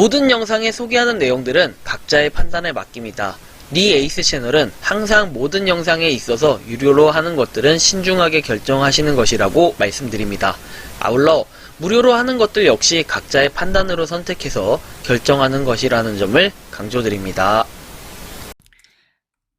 모든 영상에 소개하는 내용들은 각자의 판단에 맡깁니다. 니 에이스 채널은 항상 모든 영상에 있어서 유료로 하는 것들은 신중하게 결정하시는 것이라고 말씀드립니다. 아울러 무료로 하는 것들 역시 각자의 판단으로 선택해서 결정하는 것이라는 점을 강조드립니다.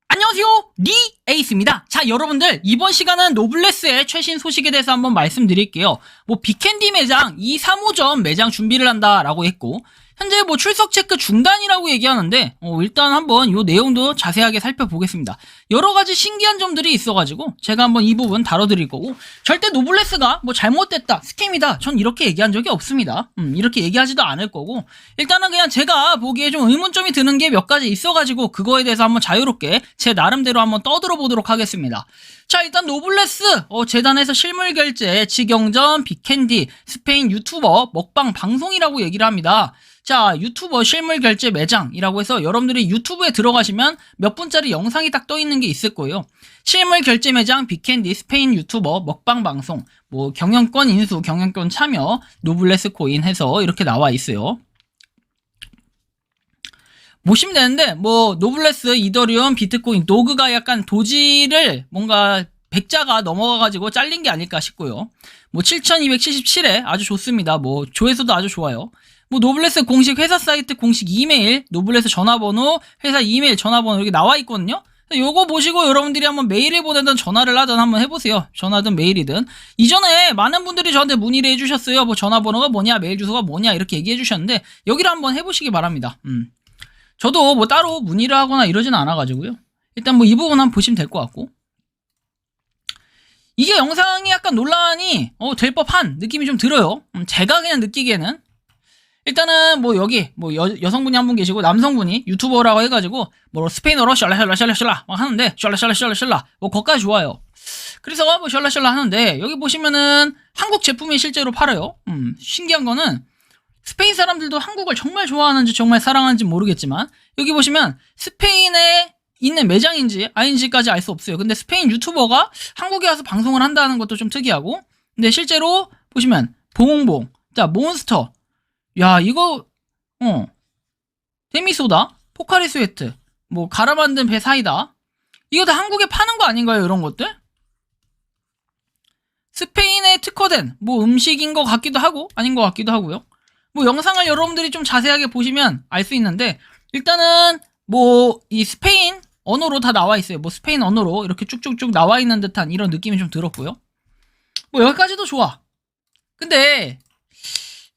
안녕하세요. 니 에이스입니다. 자, 여러분들 이번 시간은 노블레스의 최신 소식에 대해서 한번 말씀드릴게요. 뭐 비캔디 매장 2, 3호점 매장 준비를 한다라고 했고 현재 뭐 출석 체크 중단이라고 얘기하는데 어, 일단 한번 이 내용도 자세하게 살펴보겠습니다. 여러 가지 신기한 점들이 있어가지고 제가 한번 이 부분 다뤄드릴 거고 절대 노블레스가 뭐 잘못됐다 스캠이다 전 이렇게 얘기한 적이 없습니다. 음, 이렇게 얘기하지도 않을 거고 일단은 그냥 제가 보기에 좀 의문점이 드는 게 몇 가지 있어가지고 그거에 대해서 한번 자유롭게 제 나름대로 한번 떠들어 보도록 하겠습니다. 자 일단 노블레스 어, 재단에서 실물 결제 직영점 빅캔디 스페인 유튜버 먹방 방송이라고 얘기를 합니다. 자, 유튜버 실물 결제 매장이라고 해서 여러분들이 유튜브에 들어가시면 몇 분짜리 영상이 딱 떠 있는 게 있을 거예요. 실물 결제 매장 빅캔디 스페인 유튜버 먹방 방송 뭐 경영권 인수, 경영권 참여, 노블레스 코인 해서 이렇게 나와 있어요. 보시면 되는데 뭐 노블레스, 이더리움, 비트코인, 노그가 약간 도지를 뭔가 백자가 넘어가가지고 잘린 게 아닐까 싶고요. 뭐 7277에 아주 좋습니다. 뭐 조회수도 아주 좋아요. 뭐 노블레스 공식 회사 사이트 공식 이메일, 노블레스 전화번호, 회사 이메일 전화번호 이렇게 나와 있거든요. 요거 보시고 여러분들이 한번 메일을 보내든 전화를 하든 한번 해보세요. 전화든 메일이든. 이전에 많은 분들이 저한테 문의를 해주셨어요. 뭐 전화번호가 뭐냐, 메일 주소가 뭐냐 이렇게 얘기해 주셨는데 여기를 한번 해보시기 바랍니다. 음. 저도 뭐 따로 문의를 하거나 이러지는 않아가지고요. 일단 뭐 이 부분 한번 보시면 될 것 같고. 이게 영상이 약간 논란이 어, 될 법한 느낌이 좀 들어요. 음, 제가 그냥 느끼기에는 일단은 뭐 여기 뭐 여, 여성분이 한 분 계시고 남성분이 유튜버라고 해가지고 뭐 스페인어로 샬라샬라샬라샬라 막 하는데 샬라샬라샬라샬라 뭐 거기까지 좋아요. 그래서 뭐 샬라샬라 하는데 여기 보시면은 한국 제품이 실제로 팔아요. 음, 신기한 거는 스페인 사람들도 한국을 정말 좋아하는지 정말 사랑하는지 모르겠지만 여기 보시면 스페인에 있는 매장인지 아닌지까지 알 수 없어요. 근데 스페인 유튜버가 한국에 와서 방송을 한다는 것도 좀 특이하고 근데 실제로 보시면 봉봉 자 몬스터 야 이거 어. 데미소다? 포카리 스웨트. 뭐 갈아 만든 배 사이다. 이거 다 한국에 파는 거 아닌가요 이런 것들? 스페인에 특화된 뭐 음식인 것 같기도 하고 아닌 것 같기도 하고요. 뭐 영상을 여러분들이 좀 자세하게 보시면 알 수 있는데 일단은 뭐 이 스페인 언어로 다 나와 있어요. 뭐 스페인 언어로 이렇게 쭉쭉쭉 나와 있는 듯한 이런 느낌이 좀 들었고요. 뭐 여기까지도 좋아. 근데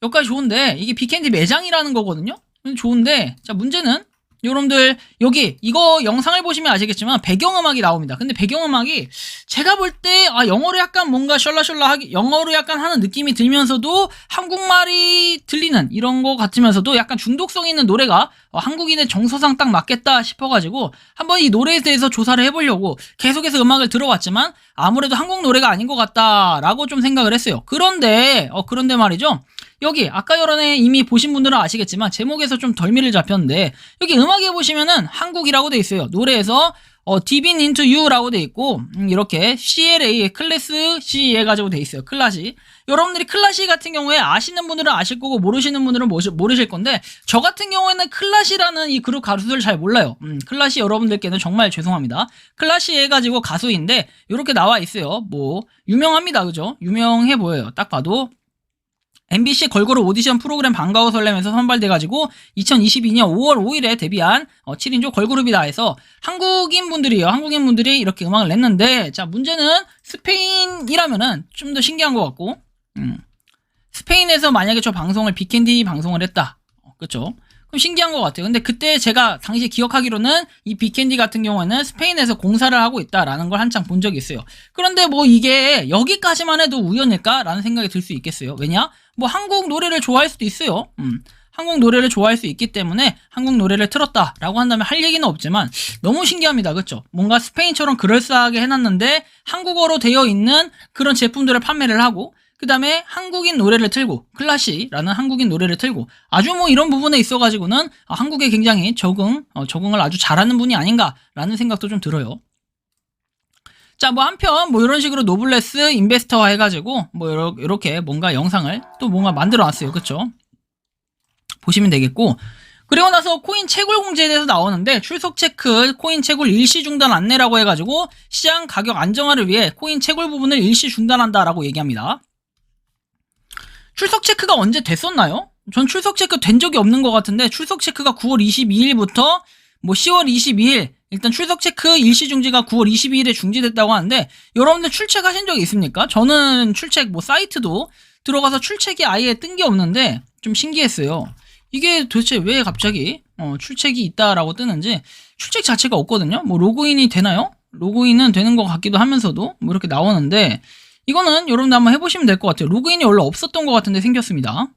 여기까지 좋은데 이게 비캔디 매장이라는 거거든요. 좋은데 자 문제는 여러분들 여기 이거 영상을 보시면 아시겠지만 배경음악이 나옵니다. 근데 배경음악이 제가 볼 때 아 영어로 약간 뭔가 셜라셜라하게 영어로 약간 하는 느낌이 들면서도 한국말이 들리는 이런 거 같으면서도 약간 중독성 있는 노래가 어, 한국인의 정서상 딱 맞겠다 싶어가지고 한번 이 노래에 대해서 조사를 해보려고 계속해서 음악을 들어왔지만 아무래도 한국 노래가 아닌 것 같다라고 좀 생각을 했어요. 그런데 어 그런데 말이죠. 여기 아까 여론에 이미 보신 분들은 아시겠지만 제목에서 좀 덜미를 잡혔는데 여기 음악에 보시면은 한국이라고 돼 있어요. 노래에서 어, Divin into You라고 돼 있고 음, 이렇게 CLA 클래스 C 해가지고 돼 있어요. 클라시. 여러분들이 클라시 같은 경우에 아시는 분들은 아실 거고 모르시는 분들은 모르, 모르실 건데 저 같은 경우에는 클라시라는 이 그룹 가수들 잘 몰라요. 음, 클라시 여러분들께는 정말 죄송합니다. 클라시 해가지고 가수인데 이렇게 나와 있어요. 뭐 유명합니다, 그죠? 유명해 보여요. 딱 봐도 MBC 걸그룹 오디션 프로그램 반가워 설렘에서 선발돼가지고 2022년 5월 5일에 데뷔한 어, 7인조 걸그룹이다 해서 한국인 분들이요. 한국인 분들이 이렇게 음악을 냈는데 자 문제는 스페인이라면은 좀 더 신기한 것 같고 음. 스페인에서 만약에 저 방송을 비캔디 방송을 했다. 어, 그쵸? 그럼 신기한 것 같아요. 근데 그때 제가 당시 기억하기로는 이 비캔디 같은 경우에는 스페인에서 공사를 하고 있다라는 걸 한창 본 적이 있어요. 그런데 뭐 이게 여기까지만 해도 우연일까라는 생각이 들 수 있겠어요. 왜냐? 뭐 한국 노래를 좋아할 수도 있어요. 음. 한국 노래를 좋아할 수 있기 때문에 한국 노래를 틀었다라고 한다면 할 얘기는 없지만 너무 신기합니다. 그렇죠? 뭔가 스페인처럼 그럴싸하게 해놨는데 한국어로 되어 있는 그런 제품들을 판매를 하고 그 다음에 한국인 노래를 틀고 클라시라는 한국인 노래를 틀고 아주 뭐 이런 부분에 있어가지고는 아, 한국에 굉장히 적응 어, 적응을 아주 잘하는 분이 아닌가라는 생각도 좀 들어요. 자, 뭐 한편 뭐 이런 식으로 노블레스 인베스터화 해가지고 뭐 이렇게 뭔가 영상을 또 뭔가 만들어 놨어요, 그쵸? 보시면 되겠고 그리고 나서 코인 채굴 공지에 대해서 나오는데 출석 체크 코인 채굴 일시 중단 안내라고 해가지고 시장 가격 안정화를 위해 코인 채굴 부분을 일시 중단한다라고 얘기합니다. 출석 체크가 언제 됐었나요? 전 출석 체크 된 적이 없는 것 같은데 출석 체크가 9월 22일부터 뭐 10월 22일 일단 출석 체크 일시 중지가 9월 22일에 중지됐다고 하는데 여러분들 출첵하신 적 있습니까? 저는 출첵 뭐 사이트도 들어가서 출첵이 아예 뜬 게 없는데 좀 신기했어요. 이게 도대체 왜 갑자기 어, 출첵이 있다라고 뜨는지 출첵 자체가 없거든요. 뭐 로그인이 되나요? 로그인은 되는 것 같기도 하면서도 뭐 이렇게 나오는데 이거는 여러분들 한번 해보시면 될 것 같아요. 로그인이 원래 없었던 것 같은데 생겼습니다.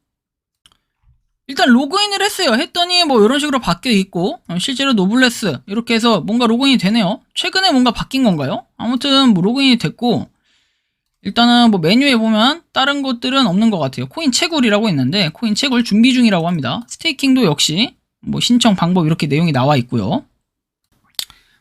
일단 로그인을 했어요. 했더니 뭐 이런 식으로 바뀌어 있고 어, 실제로 노블레스 이렇게 해서 뭔가 로그인이 되네요. 최근에 뭔가 바뀐 건가요? 아무튼 뭐 로그인이 됐고 일단은 뭐 메뉴에 보면 다른 것들은 없는 것 같아요. 코인 채굴이라고 있는데 코인 채굴 준비 중이라고 합니다. 스테이킹도 역시 뭐 신청 방법 이렇게 내용이 나와 있고요.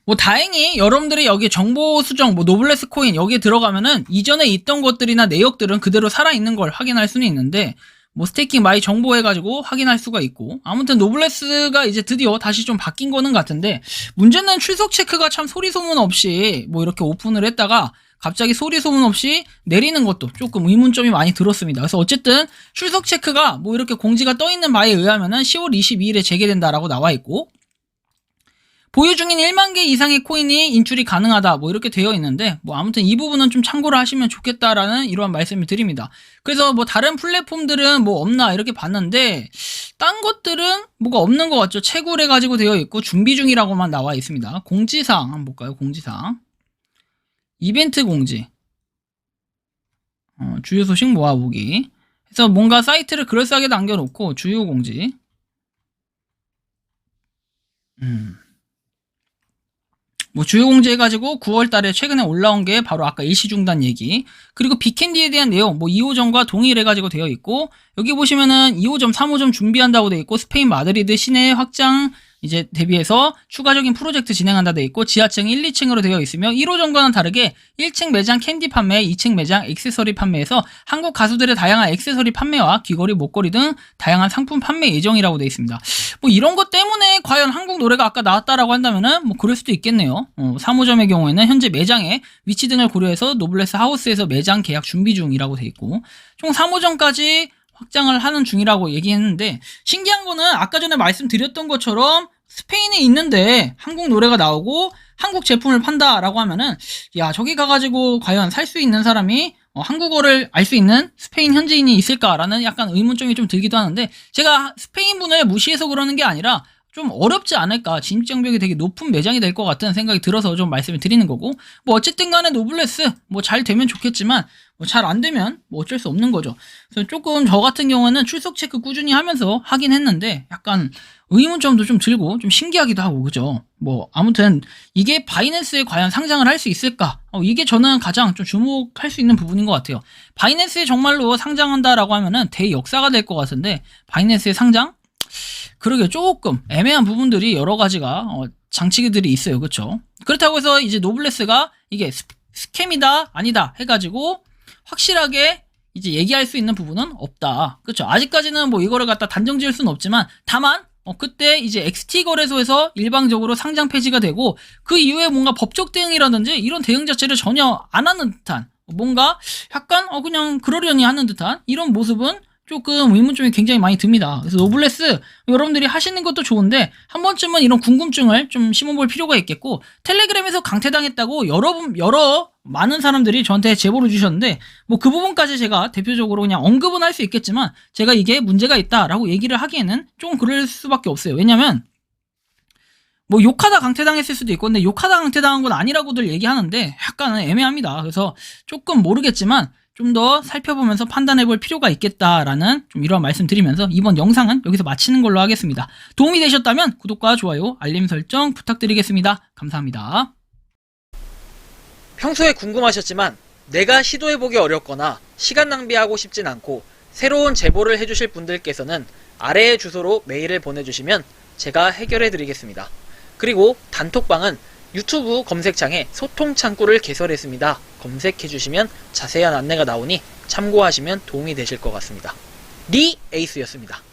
뭐 다행히 여러분들이 여기 정보 수정 뭐 노블레스 코인 여기에 들어가면은 이전에 있던 것들이나 내역들은 그대로 살아 있는 걸 확인할 수는 있는데 뭐 스테이킹 마이 정보 해가지고 확인할 수가 있고 아무튼 노블레스가 이제 드디어 다시 좀 바뀐 거는 같은데 문제는 출석 체크가 참 소리 소문 없이 뭐 이렇게 오픈을 했다가 갑자기 소리 소문 없이 내리는 것도 조금 의문점이 많이 들었습니다. 그래서 어쨌든 출석 체크가 뭐 이렇게 공지가 떠 있는 바에 의하면은 10월 22일에 재개된다라고 나와 있고 보유 중인 1만 개 이상의 코인이 인출이 가능하다 뭐 이렇게 되어 있는데 뭐 아무튼 이 부분은 좀 참고를 하시면 좋겠다라는 이러한 말씀을 드립니다. 그래서 뭐 다른 플랫폼들은 뭐 없나 이렇게 봤는데 딴 것들은 뭐가 없는 것 같죠. 채굴해 가지고 되어 있고 준비 중이라고만 나와 있습니다. 공지사항 한번 볼까요? 공지사항 이벤트 공지 어, 주요 소식 모아보기 그래서 뭔가 사이트를 그럴싸하게 남겨놓고 주요 공지 음. 뭐 주요 공지 해가지고 9월 달에 최근에 올라온 게 바로 아까 일시 중단 얘기. 그리고 비캔디에 대한 내용, 뭐 2호점과 동일해가지고 되어 있고, 여기 보시면은 2호점, 3호점 준비한다고 되어 있고, 스페인 마드리드 시내 확장 이제 대비해서 추가적인 프로젝트 진행한다 돼 있고 지하층 1, 2층으로 되어 있으며 1호점과는 다르게 1층 매장 캔디 판매, 2층 매장 액세서리 판매에서 한국 가수들의 다양한 액세서리 판매와 귀걸이, 목걸이 등 다양한 상품 판매 예정이라고 되어 있습니다. 뭐 이런 것 때문에 과연 한국 노래가 아까 나왔다라고 한다면은 뭐 그럴 수도 있겠네요. 어, 3호점의 경우에는 현재 매장의 위치 등을 고려해서 노블레스 하우스에서 매장 계약 준비 중이라고 돼 있고 총 3호점까지 확장을 하는 중이라고 얘기했는데 신기한 거는 아까 전에 말씀드렸던 것처럼 스페인에 있는데 한국 노래가 나오고 한국 제품을 판다라고 하면은 야 저기 가가지고 과연 살 수 있는 사람이 어, 한국어를 알 수 있는 스페인 현지인이 있을까라는 약간 의문점이 좀 들기도 하는데 제가 스페인 분을 무시해서 그러는 게 아니라 좀 어렵지 않을까. 진입장벽이 되게 높은 매장이 될 것 같다는 생각이 들어서 좀 말씀을 드리는 거고. 뭐 어쨌든 간에 노블레스 뭐 잘 되면 좋겠지만 뭐 잘 안 되면 뭐 어쩔 수 없는 거죠. 그래서 조금 저 같은 경우는 출석 체크 꾸준히 하면서 하긴 했는데 약간 의문점도 좀 들고 좀 신기하기도 하고 그죠? 뭐 아무튼 이게 바이낸스에 과연 상장을 할 수 있을까? 어, 이게 저는 가장 좀 주목할 수 있는 부분인 것 같아요. 바이낸스에 정말로 상장한다라고 하면은 대역사가 될 것 같은데 바이낸스에 상장 그러게 조금 애매한 부분들이 여러 가지가 어, 장치들이 있어요. 그렇죠? 그렇다고 해서 이제 노블레스가 이게 스, 스캠이다 아니다 해가지고 확실하게 이제 얘기할 수 있는 부분은 없다. 그렇죠? 아직까지는 뭐 이거를 갖다 단정 지을 수는 없지만 다만 어, 그때 이제 XT 거래소에서 일방적으로 상장 폐지가 되고 그 이후에 뭔가 법적 대응이라든지 이런 대응 자체를 전혀 안 하는 듯한 뭔가 약간 어 그냥 그러려니 하는 듯한 이런 모습은 조금 의문점이 굉장히 많이 듭니다. 그래서 노블레스 여러분들이 하시는 것도 좋은데 한 번쯤은 이런 궁금증을 좀 심어볼 필요가 있겠고 텔레그램에서 강퇴당했다고 여러 분- 여러 많은 사람들이 저한테 제보를 주셨는데 뭐 그 부분까지 제가 대표적으로 그냥 언급은 할 수 있겠지만 제가 이게 문제가 있다라고 얘기를 하기에는 좀 그럴 수밖에 없어요. 왜냐면 뭐 욕하다 강퇴당했을 수도 있고 근데 욕하다 강퇴당한 건 아니라고들 얘기하는데 약간은 애매합니다. 그래서 조금 모르겠지만 좀 더 살펴보면서 판단해 볼 필요가 있겠다라는 좀 이런 말씀 드리면서 이번 영상은 여기서 마치는 걸로 하겠습니다. 도움이 되셨다면 구독과 좋아요, 알림 설정 부탁드리겠습니다. 감사합니다. 평소에 궁금하셨지만 내가 시도해보기 어렵거나 시간 낭비하고 싶진 않고 새로운 제보를 해주실 분들께서는 아래의 주소로 메일을 보내주시면 제가 해결해드리겠습니다. 그리고 단톡방은 유튜브 검색창에 소통 창구를 개설했습니다. 검색해 주시면 자세한 안내가 나오니 참고하시면 도움이 되실 것 같습니다. 리 에이스였습니다.